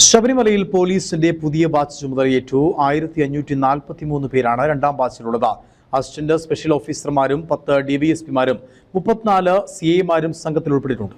ശബരിമലയിൽ പോലീസിന്റെ പുതിയ ബാച്ച് ചുമതലയേറ്റു. ആയിരത്തി അഞ്ഞൂറ്റി നാൽപ്പത്തി മൂന്ന് പേരാണ് രണ്ടാം ബാച്ചിലുള്ളത്. അസിസ്റ്റന്റ് സ്പെഷ്യൽ ഓഫീസർമാരും പത്ത് ഡി വി എസ് പിമാരും മുപ്പത്തിനാല് സി ഐമാരും സംഘത്തിൽ ഉൾപ്പെട്ടിട്ടുണ്ട്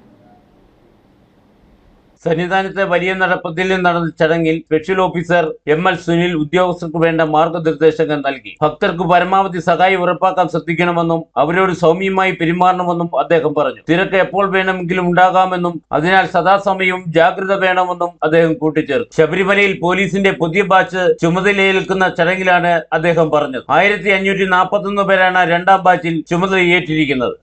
സന്നിധാനത്തെ വലിയ നടപ്പത്തിൽ നടന്ന ചടങ്ങിൽ special officer M L Sunil ഉദ്യോഗസ്ഥർക്ക് വേണ്ട മാർഗനിർദ്ദേശങ്ങൾ നൽകി. ഭക്തർക്ക് പരമാവധി സഹായം ഉറപ്പാക്കാൻ ശ്രദ്ധിക്കണമെന്നും അവരോട് സൗമ്യമായി പെരുമാറണമെന്നും അദ്ദേഹം പറഞ്ഞു. തിരക്ക് എപ്പോൾ വേണമെങ്കിലും ഉണ്ടാകാമെന്നും അതിനാൽ സദാസമയവും ജാഗ്രത വേണമെന്നും അദ്ദേഹം കൂട്ടിച്ചേർത്തു. ശബരിമലയിൽ പോലീസിന്റെ പുതിയ ബാച്ച് ചുമതലയേൽക്കുന്ന ചടങ്ങിലാണ് അദ്ദേഹം പറഞ്ഞത്. ആയിരത്തി അഞ്ഞൂറ്റി പേരാണ് രണ്ടാം ബാച്ചിൽ ചുമതലയേറ്റിരിക്കുന്നത്.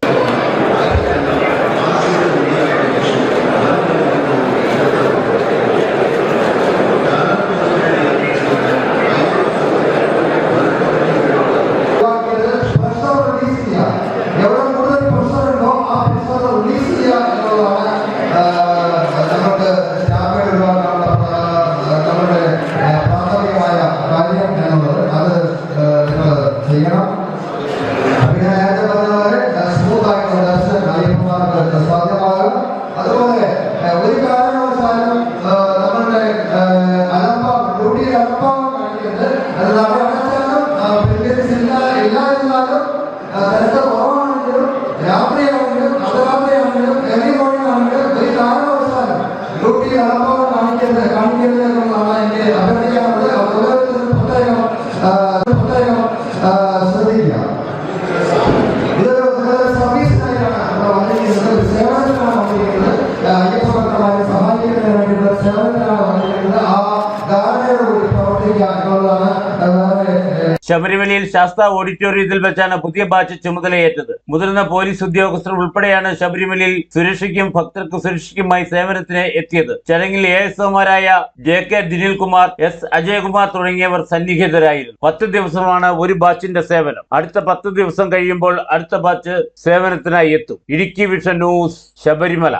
ಅದು ಪ್ರಪಂಚದ ಪ್ರತಿನಿಧಿಸಿಲ್ಲ ಎಲ್ಲ ಇಲ್ಲಾದ್ರು ದಲಿತ ಗೌರವಣೀಯರು ವ್ಯಾಪಾರಿಯ ಗಣರಾಜ್ಯ ಗರಿಬ ಗರಿಬ ನೂಟಿ ಹಲವಾರು ശബരിമലയിൽ ശാസ്ത ഓഡിറ്റോറിയത്തിൽ വെച്ചാണ് പുതിയ ബാച്ച് ചുമതലയേറ്റത്. മുതിർന്ന പോലീസ് ഉദ്യോഗസ്ഥർ ഉൾപ്പെടെയാണ് ശബരിമലയിൽ സുരക്ഷയ്ക്കും ഭക്തർക്ക് സുരക്ഷയ്ക്കുമായി സേവനത്തിന് എത്തിയത്. ചടങ്ങിൽ A S ഒമാരായ J K Dinilkumar S Ajayakumar തുടങ്ങിയവർ സന്നിഹിതരായിരുന്നു. പത്ത് ദിവസമാണ് ഒരു ബാച്ചിന്റെ സേവനം. അടുത്ത പത്ത് ദിവസം കഴിയുമ്പോൾ അടുത്ത ബാച്ച് സേവനത്തിനായി എത്തും. Idukki vision news Sabarimala.